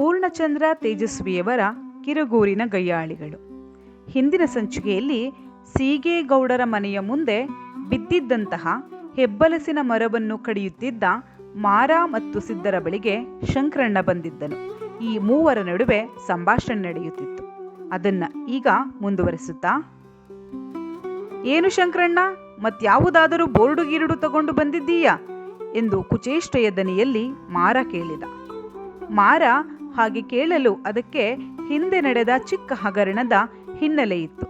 ಪೂರ್ಣಚಂದ್ರ ತೇಜಸ್ವಿಯವರ ಕಿರುಗೂರಿನ ಗಯ್ಯಾಳಿಗಳು ಹಿಂದಿನ ಸಂಚಿಕೆಯಲ್ಲಿ ಸೀಗೇಗೌಡರ ಮನೆಯ ಮುಂದೆ ಬಿದ್ದಿದ್ದಂತಹ ಹೆಬ್ಬಲಸಿನ ಮರವನ್ನು ಕಡಿಯುತ್ತಿದ್ದ ಮಾರ ಮತ್ತು ಸಿದ್ದರ ಬಳಿಗೆ ಶಂಕರಣ್ಣ ಬಂದಿದ್ದನು. ಈ ಮೂವರ ನಡುವೆ ಸಂಭಾಷಣೆ ನಡೆಯುತ್ತಿತ್ತು. ಅದನ್ನ ಈಗ ಮುಂದುವರಿಸುತ್ತಾ? ಏನು ಶಂಕರಣ್ಣ, ಮತ್ಯಾವುದಾದರೂ ಬೋರ್ಡು ಗೀರುಡು ತಗೊಂಡು ಬಂದಿದ್ದೀಯಾ? ಎಂದು ಕುಚೇಷ್ಟೆಯ ದನಿಯಲ್ಲಿ ಮಾರ ಕೇಳಿದ. ಮಾರ ಹಾಗೆ ಕೇಳಲು ಅದಕ್ಕೆ ಹಿಂದೆ ನಡೆದ ಚಿಕ್ಕ ಹಗರಣದ ಹಿನ್ನೆಲೆ ಇತ್ತು.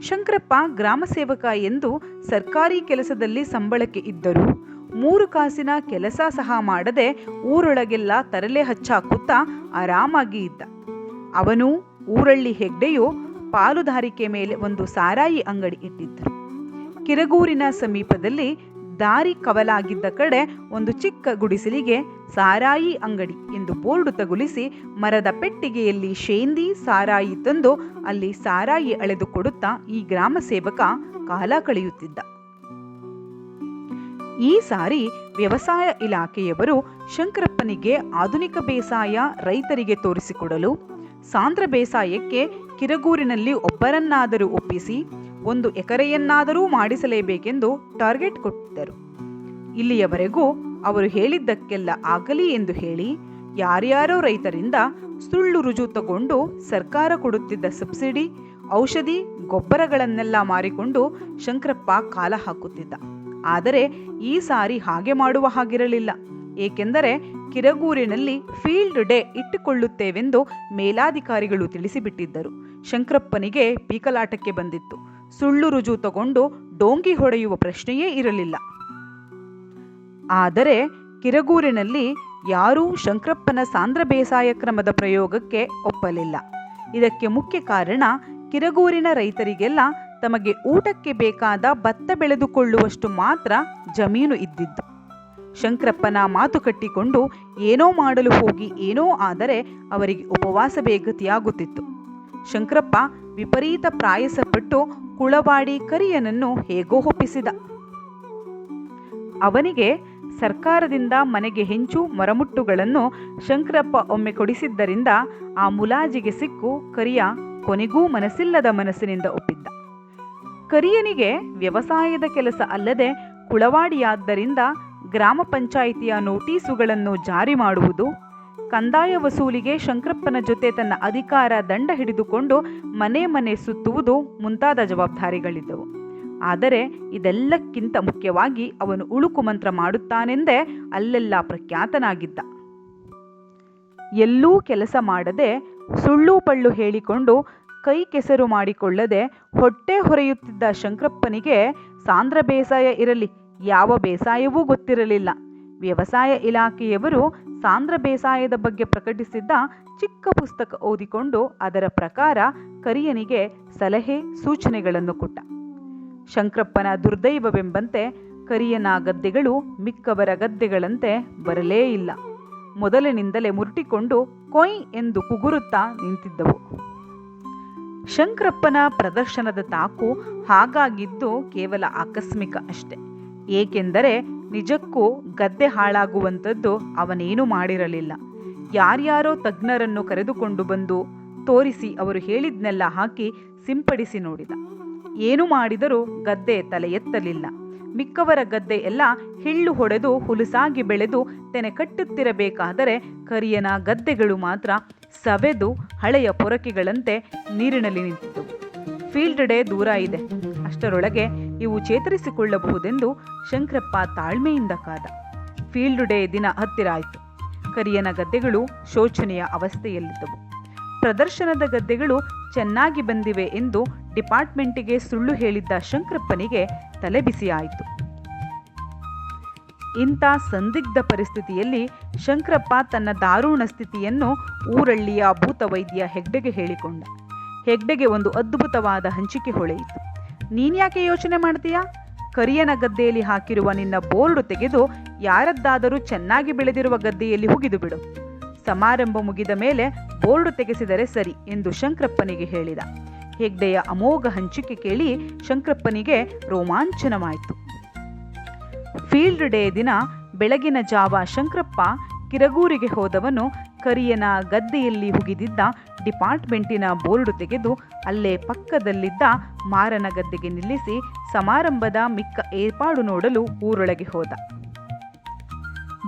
ಶಂಕರಪ್ಪ ಗ್ರಾಮ ಸೇವಕ ಎಂದು ಸರ್ಕಾರಿ ಕೆಲಸದಲ್ಲಿ ಸಂಬಳಕ್ಕೆ ಇದ್ದರೂ ಮೂರು ಕಾಸಿನ ಕೆಲಸ ಸಹ ಮಾಡದೆ ಊರೊಳಗೆಲ್ಲ ತರಲೆ ಹಚ್ಚಾಕುತ್ತಾ ಆರಾಮಾಗಿ ಇದ್ದ. ಅವನು ಊರಳ್ಳಿ ಹೆಗ್ಡೆಯು ಪಾಲುದಾರಿಕೆ ಮೇಲೆ ಒಂದು ಸಾರಾಯಿ ಅಂಗಡಿ ಇಟ್ಟಿದ್ದರು. ಕಿರಗೂರಿನ ಸಮೀಪದಲ್ಲಿ ದಾರಿ ಕವಲಾಗಿದ್ದ ಕಡೆ ಒಂದು ಚಿಕ್ಕ ಗುಡಿಸಲಿಗೆ ಸಾರಾಯಿ ಅಂಗಡಿ ಎಂದು ಬೋರ್ಡು ತಗುಲಿಸಿ ಮರದ ಪೆಟ್ಟಿಗೆಯಲ್ಲಿ ಶೇಂದಿ, ಸಾರಾಯಿ ತಂದು ಅಲ್ಲಿ ಸಾರಾಯಿ ಅಳೆದು ಕೊಡುತ್ತಾ ಈ ಗ್ರಾಮ ಸೇವಕ ಕಾಲ ಕಳೆಯುತ್ತಿದ್ದ. ಈ ಸಾರಿ ವ್ಯವಸಾಯ ಇಲಾಖೆಯವರು ಶಂಕರಪ್ಪನಿಗೆ ಆಧುನಿಕ ಬೇಸಾಯ ರೈತರಿಗೆ ತೋರಿಸಿಕೊಡಲು ಸಾಂದ್ರ ಬೇಸಾಯಕ್ಕೆ ಕಿರಗೂರಿನಲ್ಲಿ ಒಬ್ಬರನ್ನಾದರೂ ಒಪ್ಪಿಸಿ ಒಂದು ಎಕರೆಯನ್ನಾದರೂ ಮಾಡಿಸಲೇಬೇಕೆಂದು ಟಾರ್ಗೆಟ್ ಕೊಟ್ಟಿದ್ದರು. ಇಲ್ಲಿಯವರೆಗೂ ಅವರು ಹೇಳಿದ್ದಕ್ಕೆಲ್ಲ ಆಗಲಿ ಎಂದು ಹೇಳಿ ಯಾರ್ಯಾರೋ ರೈತರಿಂದ ಸುಳ್ಳು ರುಜು ತಗೊಂಡು ಸರ್ಕಾರ ಕೊಡುತ್ತಿದ್ದ ಸಬ್ಸಿಡಿ, ಔಷಧಿ, ಗೊಬ್ಬರಗಳನ್ನೆಲ್ಲ ಮಾರಿಕೊಂಡು ಶಂಕರಪ್ಪ ಕಾಲ ಹಾಕುತ್ತಿದ್ದ. ಆದರೆ ಈ ಸಾರಿ ಹಾಗೆ ಮಾಡುವ ಹಾಗಿರಲಿಲ್ಲ. ಏಕೆಂದರೆ ಕಿರಗೂರಿನಲ್ಲಿ ಫೀಲ್ಡ್ ಡೇ ಇಟ್ಟುಕೊಳ್ಳುತ್ತೇವೆಂದು ಮೇಲಾಧಿಕಾರಿಗಳು ತಿಳಿಸಿಬಿಟ್ಟಿದ್ದರು. ಶಂಕರಪ್ಪನಿಗೆ ಪೀಕಲಾಟಕ್ಕೆ ಬಂದಿತ್ತು. ಸುಳ್ಳು ರುಜು ತಗೊಂಡು ಡೋಂಗಿ ಹೊಡೆಯುವ ಪ್ರಶ್ನೆಯೇ ಇರಲಿಲ್ಲ. ಆದರೆ ಕಿರಗೂರಿನಲ್ಲಿ ಯಾರೂ ಶಂಕರಪ್ಪನ ಸಾಂದ್ರ ಬೇಸಾಯ ಕ್ರಮದ ಪ್ರಯೋಗಕ್ಕೆ ಒಪ್ಪಲಿಲ್ಲ. ಇದಕ್ಕೆ ಮುಖ್ಯ ಕಾರಣ ಕಿರಗೂರಿನ ರೈತರಿಗೆಲ್ಲ ತಮಗೆ ಊಟಕ್ಕೆ ಬೇಕಾದ ಭತ್ತ ಬೆಳೆದುಕೊಳ್ಳುವಷ್ಟು ಮಾತ್ರ ಜಮೀನು ಇದ್ದಿದ್ದು. ಶಂಕರಪ್ಪನ ಮಾತು ಕಟ್ಟಿಕೊಂಡು ಏನೋ ಮಾಡಲು ಹೋಗಿ ಏನೋ ಆದರೆ ಅವರಿಗೆ ಉಪವಾಸ ಬೇಗತಿಯಾಗುತ್ತಿತ್ತು. ಶಂಕರಪ್ಪ ವಿಪರೀತ ಪ್ರಾಯಸಪಟ್ಟು ಕುಳವಾಡಿ ಕರಿಯನನ್ನು ಹೇಗೋ ಒಪ್ಪಿಸಿದ. ಅವನಿಗೆ ಸರ್ಕಾರದಿಂದ ಮನೆಗೆ ಹೆಂಚು ಮರಮುಟ್ಟುಗಳನ್ನು ಶಂಕರಪ್ಪ ಒಮ್ಮೆ ಕೊಡಿಸಿದ್ದರಿಂದ ಆ ಮುಲಾಜಿಗೆ ಸಿಕ್ಕು ಕರಿಯ ಕೊನೆಗೂ ಮನಸ್ಸಿಲ್ಲದ ಮನಸ್ಸಿನಿಂದ ಒಪ್ಪಿದ್ದ. ಕರಿಯನಿಗೆ ವ್ಯವಸಾಯದ ಕೆಲಸ ಅಲ್ಲದೆ ಕುಳವಾಡಿಯಾದ್ದರಿಂದ ಗ್ರಾಮ ಪಂಚಾಯಿತಿಯ ನೋಟೀಸುಗಳನ್ನು ಜಾರಿ ಮಾಡುವುದು ಕಂದಾಯ ವಸೂಲಿಗೆ ಶಂಕರಪ್ಪನ ಜೊತೆ ತನ್ನ ಅಧಿಕಾರ ದಂಡ ಹಿಡಿದುಕೊಂಡು ಮನೆ ಮನೆ ಸುತ್ತುವುದು ಮುಂತಾದ ಜವಾಬ್ದಾರಿಗಳಿದ್ದವು. ಆದರೆ ಇದೆಲ್ಲಕ್ಕಿಂತ ಮುಖ್ಯವಾಗಿ ಅವನು ಉಳುಕು ಮಂತ್ರ ಮಾಡುತ್ತಾನೆಂದೇ ಅಲ್ಲೆಲ್ಲ ಪ್ರಖ್ಯಾತನಾಗಿದ್ದ. ಎಲ್ಲೂ ಕೆಲಸ ಮಾಡದೆ ಸುಳ್ಳು ಪಳ್ಳು ಹೇಳಿಕೊಂಡು ಕೈ ಕೆಸರು ಮಾಡಿಕೊಳ್ಳದೆ ಹೊಟ್ಟೆ ಹೊರೆಯುತ್ತಿದ್ದ ಶಂಕರಪ್ಪನಿಗೆ ಸಾಂದ್ರ ಬೇಸಾಯ ಇರಲಿ, ಯಾವ ಬೇಸಾಯವೂ ಗೊತ್ತಿರಲಿಲ್ಲ. ವ್ಯವಸಾಯ ಇಲಾಖೆಯವರು ಸಾಂದ್ರ ಬೇಸಾಯದ ಬಗ್ಗೆ ಪ್ರಕಟಿಸಿದ್ದ ಚಿಕ್ಕ ಪುಸ್ತಕ ಓದಿಕೊಂಡು ಅದರ ಪ್ರಕಾರ ಕರಿಯನಿಗೆ ಸಲಹೆ ಸೂಚನೆಗಳನ್ನು ಕೊಟ್ಟ. ಶಂಕರಪ್ಪನ ದುರ್ದೈವವೆಂಬಂತೆ ಕರಿಯನ ಗದ್ದೆಗಳು ಮಿಕ್ಕವರ ಗದ್ದೆಗಳಂತೆ ಬರಲೇ ಇಲ್ಲ. ಮೊದಲಿನಿಂದಲೇ ಮುರುಟಿಕೊಂಡು ಕೊಯ್ ಎಂದು ಕುಗುರುತ್ತಾ ನಿಂತಿದ್ದವು. ಶಂಕರಪ್ಪನ ಪ್ರದರ್ಶನದ ತಾಕು ಹಾಗಾಗಿದ್ದು ಕೇವಲ ಆಕಸ್ಮಿಕ ಅಷ್ಟೆ. ಏಕೆಂದರೆ ನಿಜಕ್ಕೂ ಗದ್ದೆ ಹಾಳಾಗುವಂಥದ್ದು ಅವನೇನು ಮಾಡಿರಲಿಲ್ಲ. ಯಾರ್ಯಾರೋ ತಜ್ಞರನ್ನು ಕರೆದುಕೊಂಡು ಬಂದು ತೋರಿಸಿ ಅವರು ಹೇಳಿದ್ನೆಲ್ಲ ಹಾಕಿ ಸಿಂಪಡಿಸಿ ನೋಡಿದ. ಏನು ಮಾಡಿದರೂ ಗದ್ದೆ ತಲೆ ಎತ್ತಲಿಲ್ಲ ಮಿಕ್ಕವರ ಗದ್ದೆ ಎಲ್ಲ ಹಿಳ್ಳು ಹೊಡೆದು ಹುಲುಸಾಗಿ ಬೆಳೆದು ತೆನೆ ಕಟ್ಟುತ್ತಿರಬೇಕಾದರೆ ಕರಿಯನ ಗದ್ದೆಗಳು ಮಾತ್ರ ಸವೆದು ಹಳೆಯ ಪೊರಕೆಗಳಂತೆ ನೀರಿನಲ್ಲಿ ನಿಂತಿತು ಫೀಲ್ಡ್ ಡೇ ದೂರ ಇದೆ. ಅಷ್ಟರೊಳಗೆ ಇವು ಚೇತರಿಸಿಕೊಳ್ಳಬಹುದೆಂದು ಶಂಕರಪ್ಪ ತಾಳ್ಮೆಯಿಂದ ಕಾದ. ಫೀಲ್ಡ್ ಡೇ ದಿನ ಹತ್ತಿರ ಆಯಿತು ಕರಿಯನ ಗದ್ದೆಗಳು ಶೋಚನೆಯ ಅವಸ್ಥೆಯಲ್ಲಿದ್ದವು. ಪ್ರದರ್ಶನದ ಗದ್ದೆಗಳು ಚೆನ್ನಾಗಿ ಬಂದಿವೆ ಎಂದು ಡಿಪಾರ್ಟ್ಮೆಂಟಿಗೆ ಸುಳ್ಳು ಹೇಳಿದ್ದ ಶಂಕರಪ್ಪನಿಗೆ ತಲೆಬಿಸಿಯಾಯಿತು ಇಂಥ ಸಂದಿಗ್ಧ ಪರಿಸ್ಥಿತಿಯಲ್ಲಿ ಶಂಕರಪ್ಪ ತನ್ನ ದಾರುಣ ಸ್ಥಿತಿಯನ್ನು ಊರಳ್ಳಿಯ ಭೂತವೈದ್ಯ ಹೆಗ್ಡೆಗೆ ಹೇಳಿಕೊಂಡ. ಹೆಗ್ಡೆಗೆ ಒಂದು ಅದ್ಭುತವಾದ ಹಂಚಿಕೆ ಹೊಳೆಯಿತು. ನೀನ್ಯಾಕೆ ಯೋಚನೆ ಮಾಡ್ತೀಯಾ? ಕರಿಯನ ಗದ್ದೆಯಲ್ಲಿ ಹಾಕಿರುವ ನಿನ್ನ ಬೋರ್ಡು ತೆಗೆದು ಯಾರದ್ದಾದರೂ ಚೆನ್ನಾಗಿ ಬೆಳೆದಿರುವ ಗದ್ದೆಯಲ್ಲಿ ಹುಗಿದು ಬಿಡು. ಸಮಾರಂಭ ಮುಗಿದ ಮೇಲೆ ಬೋರ್ಡು ತೆಗೆಸಿದರೆ ಸರಿ ಎಂದು ಶಂಕರಪ್ಪನಿಗೆ ಹೇಳಿದ. ಹೆಗ್ಡೆಯ ಅಮೋಘ ಹಂಚಿಕೆ ಕೇಳಿ ಶಂಕರಪ್ಪನಿಗೆ ರೋಮಾಂಚನವಾಯಿತು. ಫೀಲ್ಡ್ ಡೇ ದಿನ ಬೆಳಗಿನ ಜಾವ ಶಂಕರಪ್ಪ ಕಿರಗೂರಿಗೆ ಹೋದವನು ಕರಿಯನ ಗದ್ದೆಯಲ್ಲಿ ಹುಗಿದಿದ್ದ ಡಿಪಾರ್ಟ್ಮೆಂಟಿನ ಬೋರ್ಡು ತೆಗೆದು ಅಲ್ಲೇ ಪಕ್ಕದಲ್ಲಿದ್ದ ಮಾರನ ಗದ್ದೆಗೆ ನಿಲ್ಲಿಸಿ ಸಮಾರಂಭದ ಮಿಕ್ಕ ಏರ್ಪಾಡು ನೋಡಲು ಊರೊಳಗೆ ಹೋದ.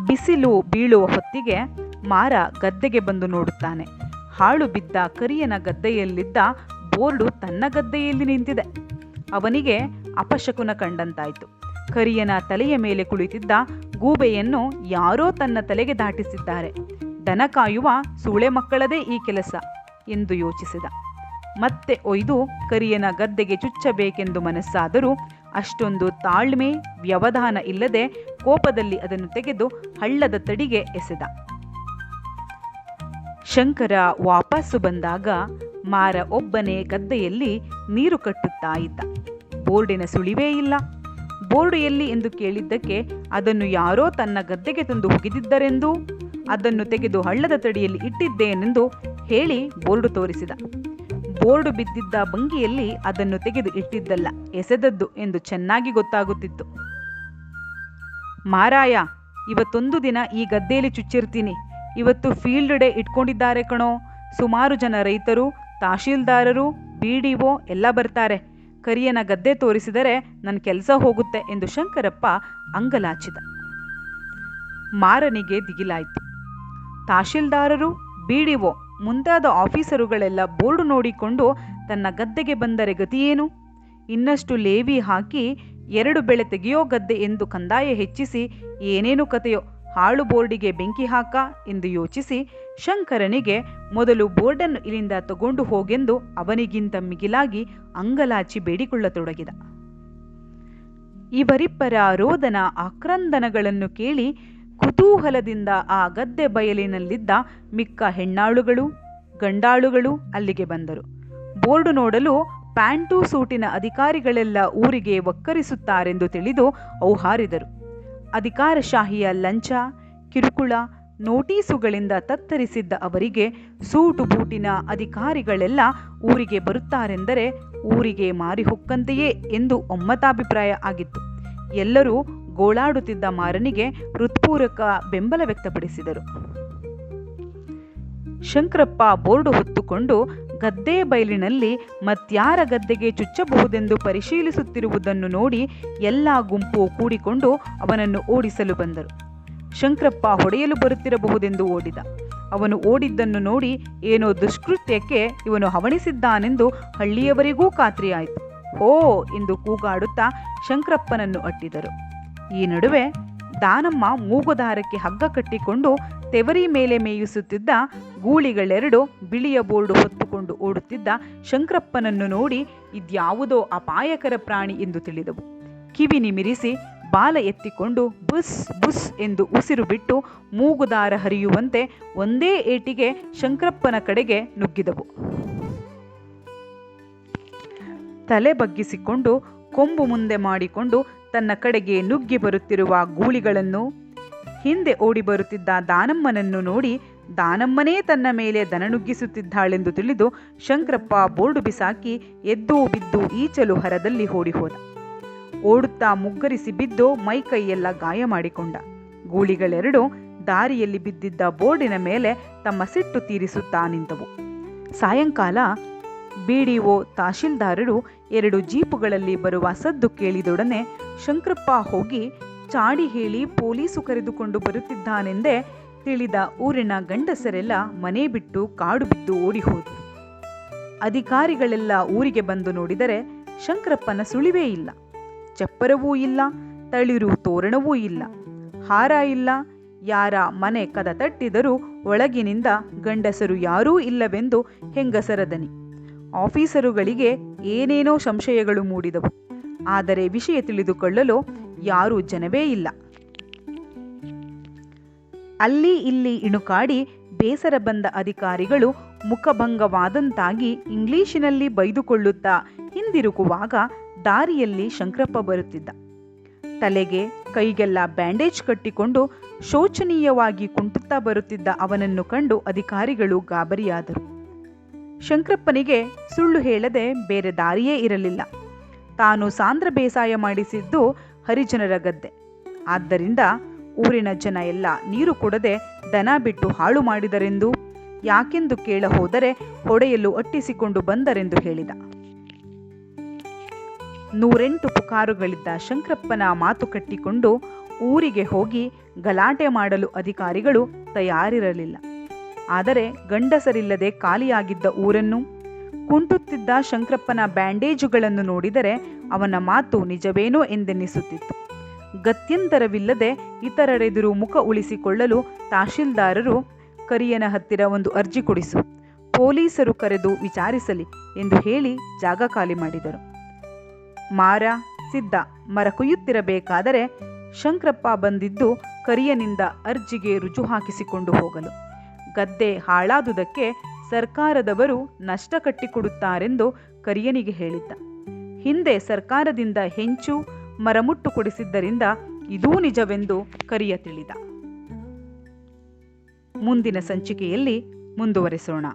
ಬಿಸಿಲು ಬೀಳುವ ಹೊತ್ತಿಗೆ ಮಾರ ಗದ್ದೆಗೆ ಬಂದು ನೋಡುತ್ತಾನೆ. ಹಾಳು ಬಿದ್ದ ಕರಿಯನ ಗದ್ದೆಯಲ್ಲಿದ್ದ ಬೋರ್ಡು ತನ್ನ ಗದ್ದೆಯಲ್ಲಿ ನಿಂತಿದೆ. ಅವನಿಗೆ ಅಪಶಕುನ ಕಂಡಂತಾಯಿತು. ಕರಿಯನ ತಲೆಯ ಮೇಲೆ ಕುಳಿತಿದ್ದ ಗೂಬೆಯನ್ನು ಯಾರೋ ತನ್ನ ತಲೆಗೆ ದಾಟಿಸಿದ್ದಾರೆ. ದನ ಕಾಯುವ ಸೂಳೆ ಮಕ್ಕಳದೇ ಈ ಕೆಲಸ ಎಂದು ಯೋಚಿಸಿದ. ಮತ್ತೆ ಒಯ್ದು ಕರಿಯನ ಗದ್ದೆಗೆ ಚುಚ್ಚಬೇಕೆಂದು ಮನಸ್ಸಾದರೂ ಅಷ್ಟೊಂದು ತಾಳ್ಮೆ, ವ್ಯವಧಾನ ಇಲ್ಲದೆ ಕೋಪದಲ್ಲಿ ಅದನ್ನು ತೆಗೆದು ಹಳ್ಳದ ತಡಿಗೆ ಎಸೆದ. ಶಂಕರ ವಾಪಸ್ಸು ಬಂದಾಗ ಮಾರ ಒಬ್ಬನೇ ಗದ್ದೆಯಲ್ಲಿ ನೀರು ಕಟ್ಟುತ್ತಾ ಇದ್ದ ಬೋರ್ಡಿನ ಸುಳಿವೇ ಇಲ್ಲ. ಬೋರ್ಡು ಎಲ್ಲಿ ಎಂದು ಕೇಳಿದ್ದಕ್ಕೆ ಅದನ್ನು ಯಾರೋ ತನ್ನ ಗದ್ದೆಗೆ ತಂದು ಹುಗಿದಿದ್ದರೆಂದೂ ಅದನ್ನು ತೆಗೆದು ಹಳ್ಳದ ತಡಿಯಲ್ಲಿ ಇಟ್ಟಿದ್ದೇನೆಂದು ಹೇಳಿ ಬೋರ್ಡು ತೋರಿಸಿದ. ಬೋರ್ಡು ಬಿದ್ದಿದ್ದ ಭಂಗಿಯಲ್ಲಿ ಅದನ್ನು ತೆಗೆದು ಇಟ್ಟಿದ್ದಲ್ಲ, ಎಸೆದದ್ದು ಎಂದು ಚೆನ್ನಾಗಿ ಗೊತ್ತಾಗುತ್ತಿತ್ತು. ಮಾರಾಯ, ಇವತ್ತೊಂದು ದಿನ ಈ ಗದ್ದೆಯಲ್ಲಿ ಚುಚ್ಚಿರ್ತೀನಿ. ಇವತ್ತು ಫೀಲ್ಡ್ ಡೇ ಇಟ್ಕೊಂಡಿದ್ದಾರೆ ಕಣೋ. ಸುಮಾರು ಜನ ರೈತರು, ತಹಶೀಲ್ದಾರರು, ಬಿ ಡಿ ಒ ಎಲ್ಲ ಬರ್ತಾರೆ. ಕರಿಯನ ಗದ್ದೆ ತೋರಿಸಿದರೆ ನನ್ನ ಕೆಲಸ ಹೋಗುತ್ತೆ ಎಂದು ಶಂಕರಪ್ಪ ಅಂಗಲಾಚಿದ. ಮಾರನಿಗೆ ದಿಗಿಲಾಯಿತು. ತಹಶೀಲ್ದಾರರು ಬಿ ಡಿ ಒ ಮುಂತಾದ ಆಫೀಸರುಗಳೆಲ್ಲ ಬೋರ್ಡು ನೋಡಿಕೊಂಡು ತನ್ನ ಗದ್ದೆಗೆ ಬಂದರೆ ಗತಿಯೇನು? ಇನ್ನಷ್ಟು ಲೇವಿ ಹಾಕಿ ಎರಡು ಬೆಳೆ ತೆಗೆಯೋ ಗದ್ದೆ ಎಂದು ಕಂದಾಯ ಹೆಚ್ಚಿಸಿ ಏನೇನು ಕತೆಯೋ ಹಾಳು ಬೋರ್ಡಿಗೆ ಬೆಂಕಿ ಹಾಕ ಎಂದು ಯೋಚಿಸಿ ಶಂಕರನಿಗೆ ಮೊದಲು ಬೋರ್ಡನ್ನು ಇಲ್ಲಿಂದ ತಗೊಂಡು ಹೋಗೆಂದು ಅವನಿಗಿಂತ ಮಿಗಿಲಾಗಿ ಅಂಗಲಾಚಿ ಬೇಡಿಕೊಳ್ಳತೊಡಗಿದ. ಇವರಿಬ್ಬರ ರೋದನ ಆಕ್ರಂದನಗಳನ್ನು ಕೇಳಿ ಕುತೂಹಲದಿಂದ ಆ ಗದ್ದೆ ಬಯಲಿನಲ್ಲಿದ್ದ ಮಿಕ್ಕ ಹೆಣ್ಣಾಳುಗಳು, ಗಂಡಾಳುಗಳು ಅಲ್ಲಿಗೆ ಬಂದರು. ಬೋರ್ಡು ನೋಡಲು ಪ್ಯಾಂಟು ಸೂಟಿನ ಅಧಿಕಾರಿಗಳೆಲ್ಲ ಊರಿಗೆ ಒಕ್ಕರಿಸುತ್ತಾರೆಂದು ತಿಳಿದು ಔಹಾರಿದರು ಹಾರಿದರು. ಅಧಿಕಾರಶಾಹಿಯ ಲಂಚ, ಕಿರುಕುಳ, ನೋಟೀಸುಗಳಿಂದ ತತ್ತರಿಸಿದ್ದ ಅವರಿಗೆ ಸೂಟು ಬೂಟಿನ ಅಧಿಕಾರಿಗಳೆಲ್ಲ ಊರಿಗೆ ಬರುತ್ತಾರೆಂದರೆ ಊರಿಗೆ ಮಾರಿಹೊಕ್ಕಂತೆಯೇ ಎಂದು ಒಮ್ಮತಾಭಿಪ್ರಾಯ ಆಗಿತ್ತು. ಎಲ್ಲರೂ ಗೋಳಾಡುತ್ತಿದ್ದ ಮಾರನಿಗೆ ಹೃತ್ಪೂರ್ವಕ ಬೆಂಬಲ ವ್ಯಕ್ತಪಡಿಸಿದರು. ಶಂಕರಪ್ಪ ಬೋರ್ಡು ಹೊತ್ತುಕೊಂಡು ಗದ್ದೆ ಬಯಲಿನಲ್ಲಿ ಮತ್ಯಾರ ಗದ್ದೆಗೆ ಚುಚ್ಚಬಹುದೆಂದು ಪರಿಶೀಲಿಸುತ್ತಿರುವುದನ್ನು ನೋಡಿ ಎಲ್ಲ ಗುಂಪು ಕೂಡಿಕೊಂಡು ಅವನನ್ನು ಓಡಿಸಲು ಬಂದರು. ಶಂಕರಪ್ಪ ಹೊಡೆಯಲು ಬರುತ್ತಿರಬಹುದೆಂದು ಓಡಿದ. ಅವನು ಓಡಿದ್ದನ್ನು ನೋಡಿ ಏನೋ ದುಷ್ಕೃತ್ಯಕ್ಕೆ ಇವನು ಹವಣಿಸಿದ್ದಾನೆಂದು ಹಳ್ಳಿಯವರಿಗೂ ಖಾತ್ರಿಯಾಯಿತು. ಓ ಎಂದು ಕೂಗಾಡುತ್ತಾ ಶಂಕರಪ್ಪನನ್ನು ಅಟ್ಟಿದರು. ಈ ನಡುವೆ ದಾನಮ್ಮ ಮೂಗುದಾರಕ್ಕೆ ಹಗ್ಗ ಕಟ್ಟಿಕೊಂಡು ತೆವರಿ ಮೇಲೆ ಮೇಯಿಸುತ್ತಿದ್ದ ಗೂಳಿಗಳೆರಡು ಬಿಳಿಯ ಬೋರ್ಡು ಹೊತ್ತುಕೊಂಡು ಓಡುತ್ತಿದ್ದ ಶಂಕರಪ್ಪನನ್ನು ನೋಡಿ ಇದ್ಯಾವುದೋ ಅಪಾಯಕರ ಪ್ರಾಣಿ ಎಂದು ತಿಳಿದವು. ಕಿವಿ ನಿಮಿರಿಸಿ ಬಾಲ ಎತ್ತಿಕೊಂಡು ಬುಸ್ ಬುಸ್ ಎಂದು ಉಸಿರು ಬಿಟ್ಟು ಮೂಗುದಾರ ಹರಿಯುವಂತೆ ಒಂದೇ ಏಟಿಗೆ ಶಂಕರಪ್ಪನ ಕಡೆಗೆ ನುಗ್ಗಿದವು. ತಲೆ ಬಗ್ಗಿಸಿಕೊಂಡು ಕೊಂಬು ಮುಂದೆ ಮಾಡಿಕೊಂಡು ತನ್ನ ಕಡೆಗೆ ನುಗ್ಗಿ ಬರುತ್ತಿರುವ ಗೂಳಿಗಳನ್ನು ಹಿಂದೆ ಓಡಿ ಬರುತ್ತಿದ್ದ ದಾನಮ್ಮನನ್ನು ನೋಡಿ ದಾನಮ್ಮನೇ ತನ್ನ ಮೇಲೆ ದನ ನುಗ್ಗಿಸುತ್ತಿದ್ದಾಳೆಂದು ತಿಳಿದು ಶಂಕರಪ್ಪ ಬೋರ್ಡು ಬಿಸಾಕಿ ಎದ್ದು ಬಿದ್ದು ಈಚಲು ಹರದಲ್ಲಿ ಓಡಿ ಹೋದ ಓಡುತ್ತಾ ಮುಗ್ಗರಿಸಿ ಬಿದ್ದು ಮೈಕೈಯೆಲ್ಲ ಗಾಯ ಮಾಡಿಕೊಂಡ. ಗೂಳಿಗಳೆರಡು ದಾರಿಯಲ್ಲಿ ಬಿದ್ದಿದ್ದ ಬೋರ್ಡಿನ ಮೇಲೆ ತಮ್ಮ ಸಿಟ್ಟು ತೀರಿಸುತ್ತಾ ನಿಂತವು. ಸಾಯಂಕಾಲ ಬಿಡಿಒ ತಹಶೀಲ್ದಾರರು ಎರಡು ಜೀಪುಗಳಲ್ಲಿ ಬರುವ ಸದ್ದು ಕೇಳಿದೊಡನೆ ಶಂಕರಪ್ಪ ಹೋಗಿ ಚಾಡಿ ಹೇಳಿ ಪೊಲೀಸು ಕರೆದುಕೊಂಡು ಬರುತ್ತಿದ್ದಾನೆಂದೇ ತಿಳಿದ ಊರಿನ ಗಂಡಸರೆಲ್ಲ ಮನೆ ಬಿಟ್ಟು ಕಾಡು ಬಿದ್ದು ಓಡಿ ಹೋದರು. ಅಧಿಕಾರಿಗಳೆಲ್ಲ ಊರಿಗೆ ಬಂದು ನೋಡಿದರೆ ಶಂಕರಪ್ಪನ ಸುಳಿವೇ ಇಲ್ಲ. ಚಪ್ಪರವೂ ಇಲ್ಲ, ತಳಿರು ತೋರಣವೂ ಇಲ್ಲ. ಹಾರ ಇಲ್ಲ, ಯಾರ ಮನೆ ಕದ ತಟ್ಟಿದರೂ ಒಳಗಿನಿಂದ ಗಂಡಸರು ಯಾರೂ ಇಲ್ಲವೆಂದು ಹೆಂಗಸರ ದನಿ ಆಫೀಸರುಗಳಿಗೆ ಏನೇನೋ ಸಂಶಯಗಳು ಮೂಡಿದವು. ಆದರೆ ವಿಷಯ ತಿಳಿದುಕೊಳ್ಳಲು ಯಾರೂ ಜನವೇ ಇಲ್ಲ. ಅಲ್ಲಿ ಇಲ್ಲಿ ಇಣುಕಾಡಿ ಬೇಸರ ಬಂದ ಅಧಿಕಾರಿಗಳು ಮುಖಭಂಗವಾದಂತಾಗಿ ಇಂಗ್ಲಿಶಿನಲ್ಲಿ ಬೈದುಕೊಳ್ಳುತ್ತಾ ಹಿಂದಿರುಗುವಾಗ ದಾರಿಯಲ್ಲಿ ಶಂಕರಪ್ಪ ಬರುತ್ತಿದ್ದ. ತಲೆಗೆ ಕೈಗೆಲ್ಲ ಬ್ಯಾಂಡೇಜ್ ಕಟ್ಟಿಕೊಂಡು ಶೋಚನೀಯವಾಗಿ ಕುಂಟುತ್ತಾ ಬರುತ್ತಿದ್ದ ಅವನನ್ನು ಕಂಡು ಅಧಿಕಾರಿಗಳು ಗಾಬರಿಯಾದರು. ಶಂಕರಪ್ಪನಿಗೆ ಸುಳ್ಳು ಹೇಳದೆ ಬೇರೆ ದಾರಿಯೇ ಇರಲಿಲ್ಲ. ತಾನು ಸಾಂದ್ರ ಬೇಸಾಯ ಮಾಡಿಸಿದ್ದು ಹರಿಜನರ ಗದ್ದೆ. ಆದ್ದರಿಂದ ಊರಿನ ಜನ ಎಲ್ಲ ನೀರು ಕೊಡದೆ ದನ ಬಿಟ್ಟು ಹಾಳು ಮಾಡಿದರೆಂದು, ಯಾಕೆಂದು ಕೇಳ ಹೋದರೆ ಹೊಡೆಯಲು ಅಟ್ಟಿಸಿಕೊಂಡು ಬಂದರೆಂದು ಹೇಳಿದ. ನೂರೆಂಟು ಪುಕಾರುಗಳಿದ್ದ ಶಂಕರಪ್ಪನ ಮಾತು ಕಟ್ಟಿಕೊಂಡು ಊರಿಗೆ ಹೋಗಿ ಗಲಾಟೆ ಮಾಡಲು ಅಧಿಕಾರಿಗಳು ತಯಾರಿರಲಿಲ್ಲ. ಆದರೆ ಗಂಡಸರಿಲ್ಲದೆ ಖಾಲಿಯಾಗಿದ್ದ ಊರನ್ನು, ಕುಂಟುತ್ತಿದ್ದ ಶಂಕರಪ್ಪನ ಬ್ಯಾಂಡೇಜುಗಳನ್ನು ನೋಡಿದರೆ ಅವನ ಮಾತು ನಿಜವೇನೋ ಎಂದೆನ್ನಿಸುತ್ತಿತ್ತು ಗತ್ಯಂತರವಿಲ್ಲದೆ ಇತರರೆದುರು ಮುಖ ಉಳಿಸಿಕೊಳ್ಳಲು ತಹಶೀಲ್ದಾರರು ಕರಿಯನ ಹತ್ತಿರ ಒಂದು ಅರ್ಜಿ ಕೊಡಿಸು, ಪೊಲೀಸರು ಕರೆದು ವಿಚಾರಿಸಲಿ ಎಂದು ಹೇಳಿ ಜಾಗ ಖಾಲಿ ಮಾಡಿದರು. ಮಾರ, ಸಿದ್ಧ ಮರ ಕುಯ್ಯುತ್ತಿರಬೇಕಾದರೆ ಶಂಕರಪ್ಪ ಬಂದಿದ್ದು ಕರಿಯನಿಂದ ಅರ್ಜಿಗೆ ರುಜು ಹಾಕಿಸಿಕೊಂಡು ಹೋಗಲು. ಗದ್ದೆ ಹಾಳಾದುದಕ್ಕೆ ಸರ್ಕಾರದವರು ನಷ್ಟ ಕಟ್ಟಿಕೊಡುತ್ತಾರೆಂದು ಕರಿಯನಿಗೆ ಹೇಳಿದ್ದ. ಹಿಂದೆ ಸರ್ಕಾರದಿಂದ ಹೆಂಚು ಮರಮುಟ್ಟು ಕೊಡಿಸಿದ್ದರಿಂದ ಇದೂ ನಿಜವೆಂದು ಕರಿಯ ತಿಳಿದ. ಮುಂದಿನ ಸಂಚಿಕೆಯಲ್ಲಿ ಮುಂದುವರಿಸೋಣ.